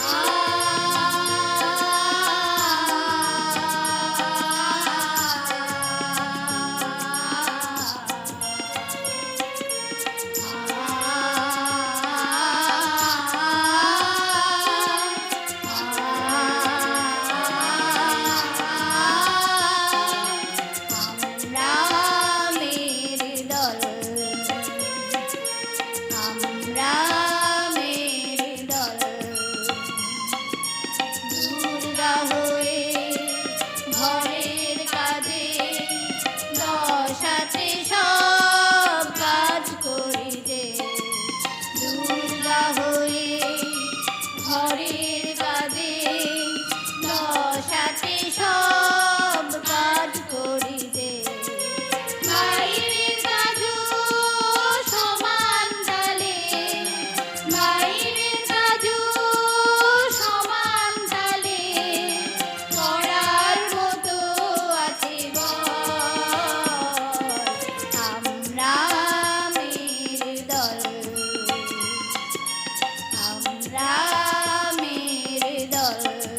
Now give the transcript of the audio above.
Oh. দশাতে সব। love.